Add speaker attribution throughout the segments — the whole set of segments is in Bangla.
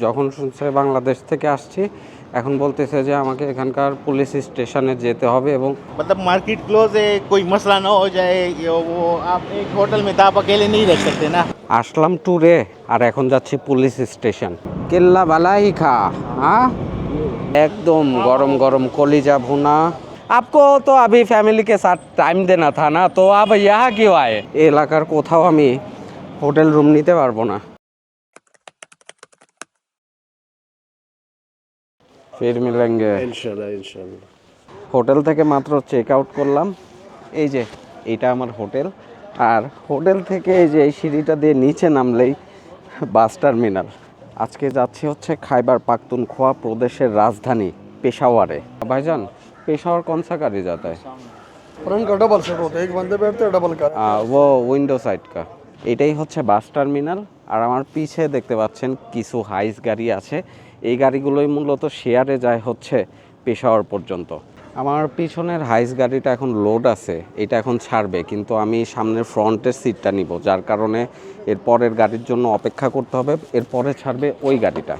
Speaker 1: যখন শুনছে বাংলাদেশ থেকে আসছি এখন বলতেছে যে আমাকে এখানকার পুলিশ স্টেশনে যেতে হবে এবং
Speaker 2: मतलब मार्केट क्लोज है कोई मसला ना हो जाए ये वो आप एक होटल में तो आप अकेले नहीं रह सकते ना
Speaker 1: আসলাম ট্যুরে আর এখন যাচ্ছি পুলিশ স্টেশন কেল্লা বালাই খা হ্যাঁ একদম গরম গরম কলিজা ভুনা आपको तो अभी फैमिली के साथ टाइम देना था ना तो आप यहाँ क्यों आए এই এলাকার কোথাও আমি হোটেল রুম নিতে পারবো না ফির মিলেঙ্গে
Speaker 3: ইনশাল্লাহ ইনশাল্লাহ
Speaker 1: হোটেল থেকে মাত্র চেক আউট করলাম এই যে এইটা আমার হোটেল আর হোটেল থেকে এই যে এই সিঁড়িটা দিয়ে নিচে নামলেই বাস টার্মিনাল আজকে যাচ্ছি হচ্ছে খাইবার পাখতুনখোয়া প্রদেশের রাজধানী পেশাওয়ারে ভাইজান पेशावर कौन सा गाड़ी जाता है
Speaker 3: और उनका डबल सेट होता है एक बंदे बैठते हैं डबल का
Speaker 1: আহ, ও উইন্ডো সাইড কা এটাই হচ্ছে বাস টার্মিনাল আর আমার পিছে দেখতে পাচ্ছেন কিছু হাইস গাড়ি আছে এই গাড়িগুলোই মূলত শেয়ারে যায় হচ্ছে পেশাওয়ার পর্যন্ত। আমার পিছনের হাইস গাড়িটা এখন লোড আছে, এটা এখন ছাড়বে, কিন্তু আমি সামনের ফ্রন্টের সিটটা নিব, যার কারণে এর পরের গাড়ির জন্য অপেক্ষা করতে হবে এরপরে ছাড়বে ওই গাড়িটা।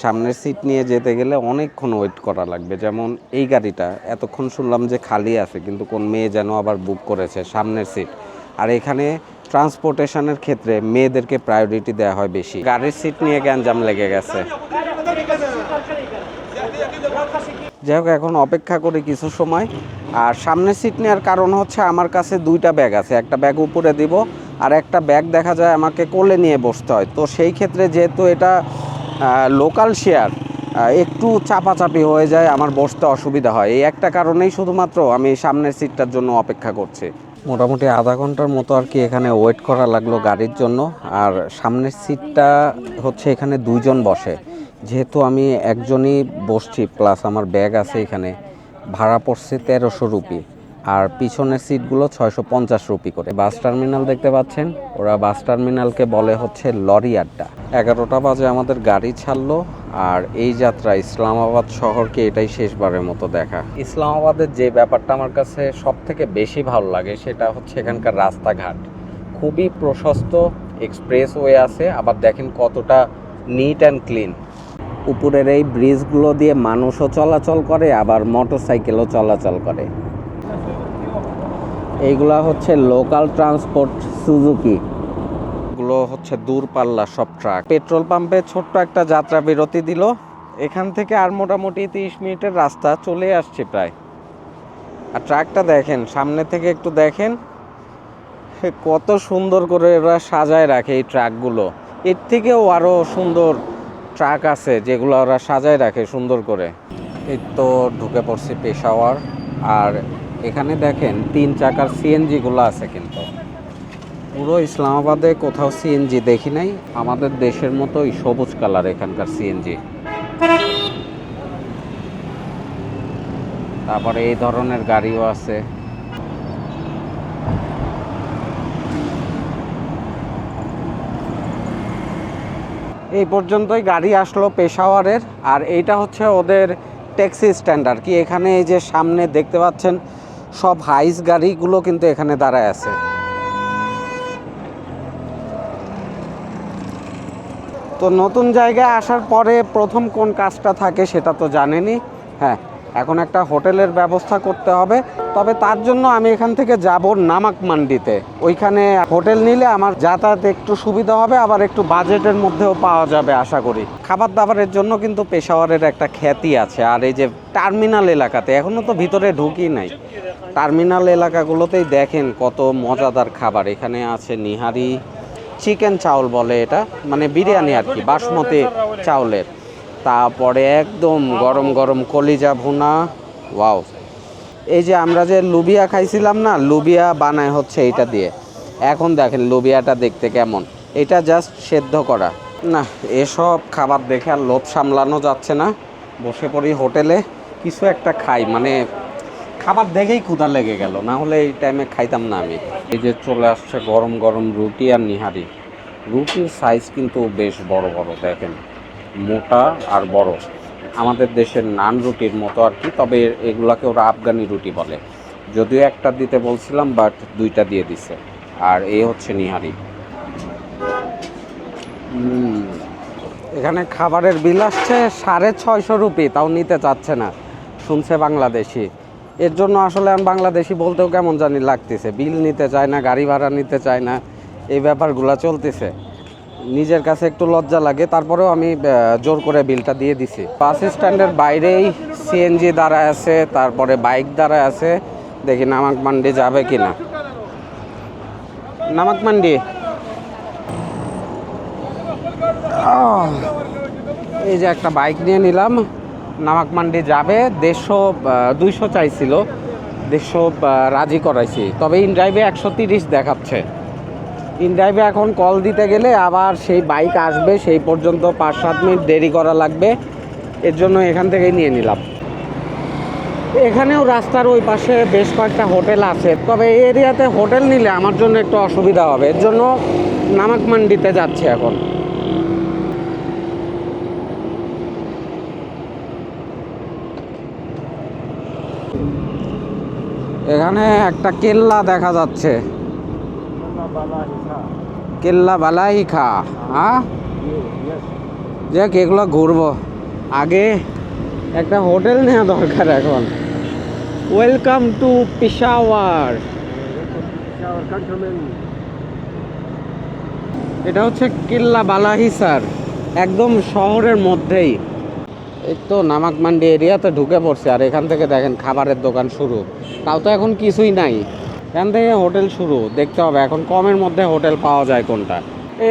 Speaker 1: সামনের সিট নিয়ে যেতে গেলে অনেকক্ষণ ওয়েট করা লাগবে, যেমন এই গাড়িটা, এতক্ষণ শুনলাম যে খালি আছে, কিন্তু কোন মেয়ে যেন আবার বুক করেছে সামনের সিট আর এখানে ট্রান্সপোর্টেশনের ক্ষেত্রে মেয়েদেরকে প্রায়োরিটি দেওয়া হয় বেশি। গাড়ির সিট নিয়ে গ্যাঞ্জাম লেগে গেছে। যাই হোক, এখন অপেক্ষা করি কিছু সময়। আর সামনের সিট নেওয়ার কারণ হচ্ছে আমার কাছে দুইটা ব্যাগ আছে। একটা ব্যাগ উপরে দিব আর একটা ব্যাগ দেখা যায় আমাকে কোলে নিয়ে বসতে হয়। তো সেই ক্ষেত্রে যেহেতু এটা লোকাল শেয়ার একটু চাপাচাপি হয়ে যায়, আমার বসতে অসুবিধা হয়। এই একটা কারণেই শুধুমাত্র আমি সামনের সিটটার জন্য অপেক্ষা করছি। মোটামুটি আধা ঘণ্টার মতো আর কি এখানে ওয়েট করা লাগল গাড়ির জন্য। আর সামনের সিটটা হচ্ছে এখানে দুইজন বসে। যেহেতু আমি একজনই বসছি প্লাস আমার ব্যাগ আছে এখানে, ভাড়া পড়ছে তেরোশো রুপি, আর পিছনের সিটগুলো ছয়শো পঞ্চাশ রুপি করে। বাস টার্মিনাল দেখতে পাচ্ছেন? ওরা বাস টার্মিনালকে বলে হচ্ছে লরি আড্ডা। এগারোটা বাজে আমাদের গাড়ি ছাড়লো, আর এই যাত্রা ইসলামাবাদ শহরকে এটাই শেষবারের মতো দেখা। ইসলামাবাদের যে ব্যাপারটা আমার কাছে সব থেকে বেশি ভালো লাগে, সেটা হচ্ছে এখানকার রাস্তাঘাট। খুবই প্রশস্ত এক্সপ্রেস ওয়ে আছে, আবার দেখেন কতটা নিট অ্যান্ড ক্লিন উপরের এই ব্রিজগুলো দিয়ে মানুষও চলাচল করে, আবার মোটর সাইকেলও চলাচল করে। এইগুলা হচ্ছে লোকাল ট্রান্সপোর্ট সুজুকি। এগুলো হচ্ছে দূরপাল্লা সব ট্রাক। পেট্রোল পাম্পে ছোট্ট একটা যাত্রা বিরতি দিল। এখান থেকে আর মোটামুটি তিরিশ মিনিটের রাস্তা চলে আসছে প্রায়। আর ট্রাকটা দেখেন, সামনে থেকে একটু দেখেন, কত সুন্দর করে এরা সাজায় রাখে এই ট্রাকগুলো। এর থেকেও আরও সুন্দর ট্রাক আছে যেগুলো ওরা সাজায় রাখে সুন্দর করে। এই তো ঢুকে পড়ছি পেশাওয়ার। আর এখানে দেখেন তিন চাকার সিএনজিগুলো আছে কিন্তু। পুরো ইসলামাবাদে কোথাও সিএনজি দেখি নাই, আমাদের দেশের মতোই সবুজ কালার এখানকার সিএনজি। তারপরে এই ধরনের গাড়িও আছে। এই পর্যন্তই গাড়ি আসলো পেশাওয়ারের আর এইটা হচ্ছে ওদের ট্যাক্সি স্ট্যান্ড আর কি। এখানে এই যে সামনে দেখতে পাচ্ছেন, সব হাইস গাড়িগুলো কিন্তু এখানে দাঁড়ায় আছে। তো নতুন জায়গায় আসার পরে প্রথম কোন কাজটা থাকে সেটা তো জানেনি। হ্যাঁ। এখন একটা হোটেলের ব্যবস্থা করতে হবে। তবে তার জন্য আমি এখান থেকে যাব নামাক মান্ডিতে ওইখানে হোটেল নিলে আমার যাতায়াত একটু সুবিধা হবে, আবার একটু বাজেটের মধ্যেও পাওয়া যাবে আশা করি। খাবার দাবারের জন্য কিন্তু পেশাওয়ারের একটা খ্যাতি আছে, আর এই যে টার্মিনাল এলাকাতে এখনও তো ভিতরে ঢুকি নাই। টার্মিনাল এলাকাগুলোতেই দেখেন কত মজাদার খাবার। এখানে আছে নিহারি চিকেন চাউল বলে এটা মানে বিরিয়ানি আর কি, বাসমতি চাউলের। তারপরে একদম গরম গরম কলিজা ভুনা। ওয়াও। এই যে আমরা যে লুবিয়া খাইছিলাম না, লুবিয়া বানায় হচ্ছে এইটা দিয়ে। এখন দেখেন লুবিয়াটা দেখতে কেমন। এটা জাস্ট সেদ্ধ করা। না, এসব খাবার দেখে আর লোভ সামলানো যাচ্ছে না। বসে পড়ি হোটেলে, কিছু একটা খাই। মানে খাবার দেখেই ক্ষুধা লেগে গেল। না হলে এই টাইমে খাইতাম না আমি। এই যে চলে আসছে গরম গরম রুটি আর নিহারি। রুটির সাইজ কিন্তু বেশ বড় বড়, দেখেন। মোটা আর বড়। আমাদের দেশের নান রুটির মতো আর কি, তবে এগুলাকে ওরা আফগানি রুটি বলে। যদিও একটা দিতে বলছিলাম, বাট দুইটা দিয়ে দিছে। আর এই হচ্ছে নিহারি। এখানে খাবারের বিল আসছে সাড়ে ছয়শো রুপি, তাও নিতে চাচ্ছে না। শুনছে বাংলাদেশি। এর জন্য আসলে আমি বাংলাদেশি বলতেও কেমন জানি লাগতেছে। বিল নিতে চায় না, গাড়ি ভাড়া নিতে চায় না, এই ব্যাপারগুলো চলতেছে। নিজের কাছে একটু লজ্জা লাগে, তারপরেও আমি জোর করে বিলটা দিয়ে দিছি। বাস স্ট্যান্ডের বাইরেই সিএনজি দাঁড়ায় আছে, তারপরে বাইক দাঁড়ায় আছে। দেখি নামাক মান্ডি যাবে কিনা। নামাক মান্ডি। এই যে একটা বাইক নিয়ে নিলাম। নামাক মান্ডি যাবে, দেড়শো দুইশো চাইছিল। দেড়শো রাজি করাইছি। তবে ইন ড্রাইভে একশো তিরিশ দেখাচ্ছে। ইন ড্রাইভে এখন কল দিতে গেলে আবার সেই বাইক আসবে, সেই পর্যন্ত পাঁচ সাত মিনিট দেরি করা লাগবে। এর জন্য এখান থেকেই নিয়ে নিলাম। এখানেও রাস্তার ওই পাশে বেশ কয়েকটা হোটেল আছে। তবে এই এরিয়াতে হোটেল নিলে আমার জন্য একটু অসুবিধা হবে। এর জন্য নামাক মান্ডিতে যাচ্ছি এখন। এখানে একটা কেল্লা দেখা যাচ্ছে। কেল্লা বালাই খা হ্যাঁ যাক এগুলো ঘুরবো। আগে একটা হোটেল নেওয়া দরকার এখন। ওয়েলকাম টু পিশাওয়ার এটা হচ্ছে কিল্লা বালাহি স্যার। একদম শহরের মধ্যেই। এই তো নামাক মান্ডি এরিয়াতে ঢুকে পড়ছে আর এখান থেকে দেখেন খাবারের দোকান শুরু। তাও তো এখন কিছুই নাই। এখান থেকে হোটেল শুরু, দেখতে হবে এখন কমের মধ্যে হোটেল পাওয়া যায় কোনটা।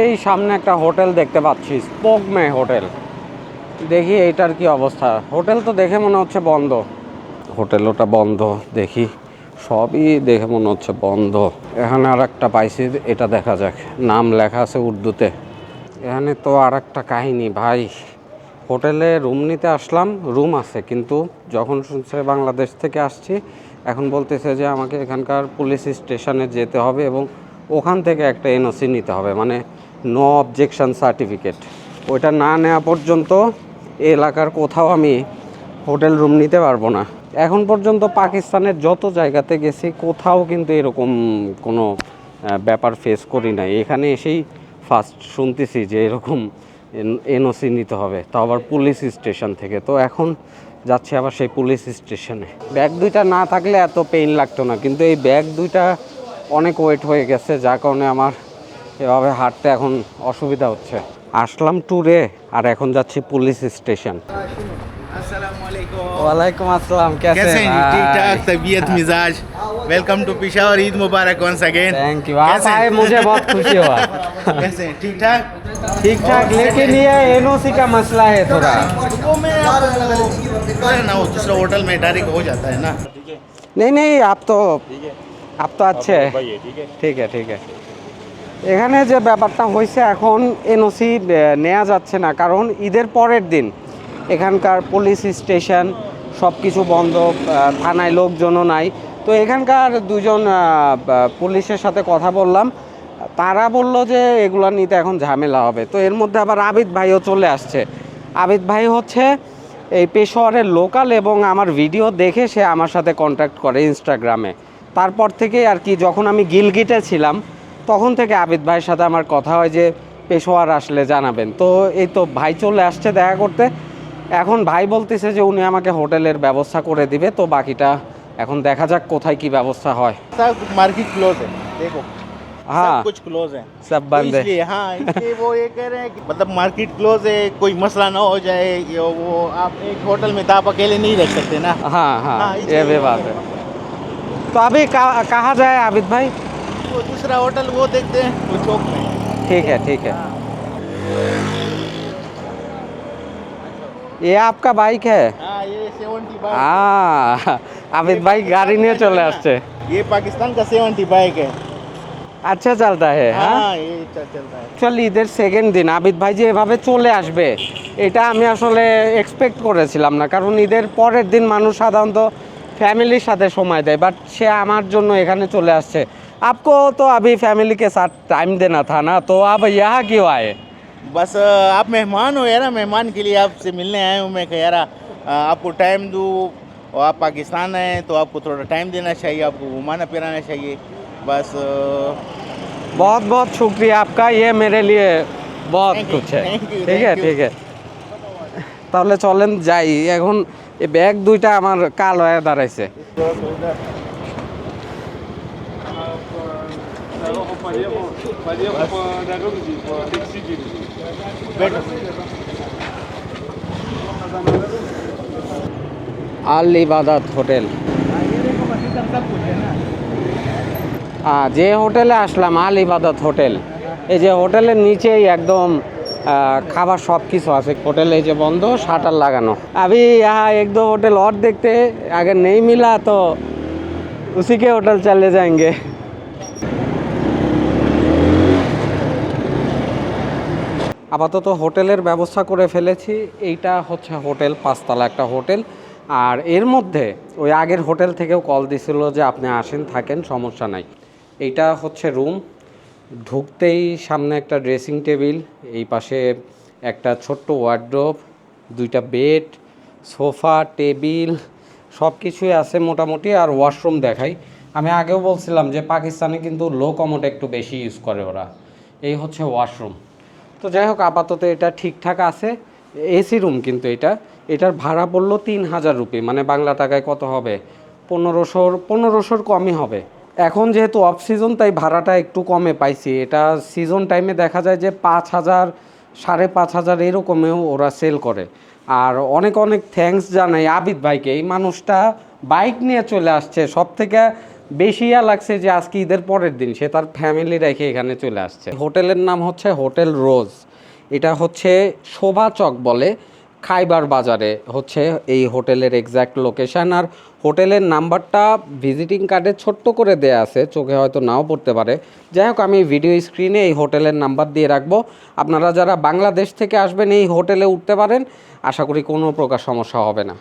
Speaker 1: এই সামনে একটা হোটেল দেখতে পাচ্ছি, স্পোকমে হোটেল। দেখি এইটার কি অবস্থা। হোটেল তো দেখে মনে হচ্ছে বন্ধ। হোটেল ওটা বন্ধ, দেখি। সবই দেখে মনে হচ্ছে বন্ধ। এখানে আর একটা পাইছি, এটা দেখা যাক। নাম লেখা আছে উর্দুতে। এখানে তো আর একটা কাহিনী, ভাই। হোটেলে রুম নিতে আসলাম, রুম আছে, কিন্তু যখন শুনছে বাংলাদেশ থেকে আসছি এখন বলতেছে যে আমাকে এখানকার পুলিশ স্টেশনে যেতে হবে এবং ওখান থেকে একটা এনওসি নিতে হবে মানে নো অবজেকশন সার্টিফিকেট ওইটা না নেওয়া পর্যন্ত এলাকার কোথাও আমি হোটেল রুম নিতে পারব না। এখন পর্যন্ত পাকিস্তানের যত জায়গাতে গেছি, কোথাও কিন্তু এরকম কোনো ব্যাপার ফেস করি নাই। এখানে এসেই ফার্স্ট শুনতেছি যে এরকম এনওসি নিতে হবে। তাও আবার পুলিশ স্টেশন থেকে। তো এখন যাচ্ছি আবার সেই পুলিশ স্টেশনে ব্যাগ দুইটা না থাকলে এত পেইন লাগতো না কিন্তু এই ব্যাগ দুইটা অনেক ওয়েট হয়ে গেছে যার কারণে আমার এভাবে হাঁটতে এখন অসুবিধা হচ্ছে আসলাম ট্যুরে আর এখন যাচ্ছি পুলিশ স্টেশন
Speaker 2: अस्सलाम वालेकुम
Speaker 1: ওয়ালাইকুম আসসালাম
Speaker 2: कैसे हैं ठीक ठाक तबीयत मिजाज वेलकम टू पिशावर ईद मुबारक वंस अगेन
Speaker 1: थैंक यू
Speaker 2: कैसे
Speaker 1: आप आए मुझे बहुत खुशी हुआ
Speaker 2: कैसे हैं? ठीक ठाक
Speaker 1: ठीक ठाक लेकिन ये एनओसी का मसला है थोड़ा
Speaker 2: वो मैं आपको अरे ना वो दूसरा होटल में डायरेक्ट हो जाता है ना
Speaker 1: नहीं नहीं आप तो आप तो अच्छे हैं ঠিক আছে ঠিক আছে এখানে যে ব্যাপারটা হয়েছে এখন এনওসি নেওয়া যাচ্ছে না কারণ ঈদের পরের দিন এখানকার পুলিশ স্টেশন সব কিছু বন্ধ আহ, থানায় লোকজনও নাই তো এখানকার দুজন আহ, বা- পুলিশের সাথে কথা বললাম তারা বলল যে এগুলো নিতে এখন ঝামেলা হবে। তো এর মধ্যে আবার আবিদ ভাইও চলে আসছে। আবিদ ভাই হচ্ছে এই পেশোয়ারের লোকাল এবং আমার ভিডিও দেখে সে আমার সাথে কন্ট্যাক্ট করে ইনস্টাগ্রামে তারপর থেকে আর কি যখন আমি গিলগিটে ছিলাম, তখন থেকে আবিদ ভাইয়ের সাথে আমার কথা হয় যে, পেশোয়ার আসলে জানাবেন। তো এই তো ভাই চলে আসছে দেখা করতে। এখন ভাই বলতেছে যে, উনি আমাকে হোটেলের ব্যবস্থা করে দিবে। তো বাকিটা এখন দেখা যাক কোথায় কি ব্যবস্থা হয়।
Speaker 2: মার্কেট ক্লোজ দেখো। है देखो
Speaker 1: हाँ
Speaker 2: सब कुछ क्लोज है
Speaker 1: सब
Speaker 2: तो
Speaker 1: बंद है
Speaker 2: इसलिए हाँ इसलिए वो ये कह रहे हैं कि मतलब मार्केट क्लोज है कोई मसला ना हो जाए ये वो आप एक होटल में तो आप अकेले नहीं रह सकते ना
Speaker 1: हाँ हाँ
Speaker 2: हाँ,
Speaker 1: ये
Speaker 2: इसलिए
Speaker 1: भी
Speaker 2: वो
Speaker 1: बात
Speaker 2: कह
Speaker 1: है
Speaker 2: रहे हैं।
Speaker 1: तो अभी कहाँ कहाँ जाए आबिद भाई
Speaker 2: वो दूसरा होटल वो देखते हैं वो चौक में
Speaker 1: ठीक है ठीक है ये आपका बाइक है
Speaker 2: हाँ ये सेवेंटी बाइक
Speaker 1: हाँ আবিদ ভাই গাড়ি নিয়ে চলে আসছে
Speaker 2: ये पाकिस्तान का सेवेंटी बाइक है
Speaker 1: আচ্ছা চলতা है হ্যাঁ
Speaker 2: हाँ ये चल चलता है
Speaker 1: অ্যাকচুয়ালি ঈদের সেকেন্ড দিন আবিদ ভাই যে এভাবে চলে আসবে এটা আমি আসলে এক্সপেক্ট করেছিলাম না কারণ ঈদের পরের দিন মানুষ সাধারণত ফ্যামিলির সাথে সময় দেয় বাট সে আমার জন্য এখানে চলে আসছে आपको तो अभी फैमिली के साथ टाइम देना था ना तो आप यहाँ क्यों आए
Speaker 2: बस अ, आप मेहमान हो यार मेहमान के लिए आपसे मिलने आए हूँ मैं कह यार अ, आपको टाइम दूँ और आप पाकिस्तान आए तो आपको थोड़ा टाइम देना चाहिए आपको घुमाना फिराना चाहिए बस अ,
Speaker 1: बहुत बहुत शुक्रिया आपका ये मेरे लिए বহুত
Speaker 2: Thank you,
Speaker 1: কুছ হ্যায়
Speaker 2: thank you,
Speaker 1: ঠিক
Speaker 2: thank
Speaker 1: আছে
Speaker 2: you.
Speaker 1: ঠিক আছে তাহলে চলেন যাই এখন এই ব্যাগ দুইটা আমার কাল হয়ে দাঁড়াইছে আল ইবাদাত হোটেল হ্যাঁ যে হোটেলে আসলাম আল ইবাদত হোটেল এই যে হোটেলের নিচেই একদম আহ, খাবার সব কিছু আছে হোটেল এই যে বন্ধ শাটার লাগানো अभी यहाँ एक दो होटल और देखते हैं अगर नहीं मिला तो उसी के होटल चले जाएंगे আপাতত হোটেলের ব্যবস্থা করে ফেলেছি এইটা হচ্ছে হোটেল পাঁচতলা একটা হোটেল আর এর মধ্যে ওই আগের হোটেল থেকেও কল দিছিল যে আপনি আসেন থাকেন সমস্যা নাই এইটা হচ্ছে রুম। ঢুকতেই সামনে একটা ড্রেসিং টেবিল, এই পাশে একটা ছোট্ট ওয়ার্ড্রোব, দুইটা বেড, সোফা, টেবিল সব কিছুই আছে মোটামুটি, আর ওয়াশরুম দেখাই। আমি আগেও বলছিলাম যে পাকিস্তানে কিন্তু লো কমোড একটু বেশি ইউজ করে ওরা। এই হচ্ছে ওয়াশরুম। তো যাই হোক, আপাতত এটা ঠিকঠাক আছে। এসি রুম কিন্তু এটা। এটার ভাড়া পড়ল তিন হাজার রুপি মানে বাংলা টাকায় কত হবে? পনেরোশোর পনেরোশোর কমই হবে। এখন যেহেতু অফ সিজন তাই ভাড়াটা একটু কমে পাইছি। এটা সিজন টাইমে দেখা যায় যে পাঁচ হাজার, সাড়ে পাঁচ হাজার এরকমেও ওরা সেল করে। আর অনেক অনেক থ্যাঙ্কস জানাই আবিদ ভাইকে। এই মানুষটা বাইক নিয়ে চলে আসছে। সব থেকে বেশি ইয়া লাগছে যে আজকে ঈদের পরের দিন, সে তার ফ্যামিলি রেখে এখানে চলে আসছে। হোটেলের নাম হচ্ছে হোটেল রোজ। এটা হচ্ছে শোভা চক বলে। খাইবার বাজারে হচ্ছে এই হোটেলের এক্স্যাক্ট লোকেশান আর হোটেলের নাম্বারটা ভিজিটিং কার্ডে ছোট্ট করে দেয়া আছে, চোখে হয়তো নাও পড়তে পারে। যাই হোক, আমি ভিডিও স্ক্রিনে এই হোটেলের নাম্বার দিয়ে রাখব। আপনারা যারা বাংলাদেশ থেকে আসবেন, এই হোটেলে উঠতে পারেন। আশা করি কোনো প্রকার সমস্যা হবে না।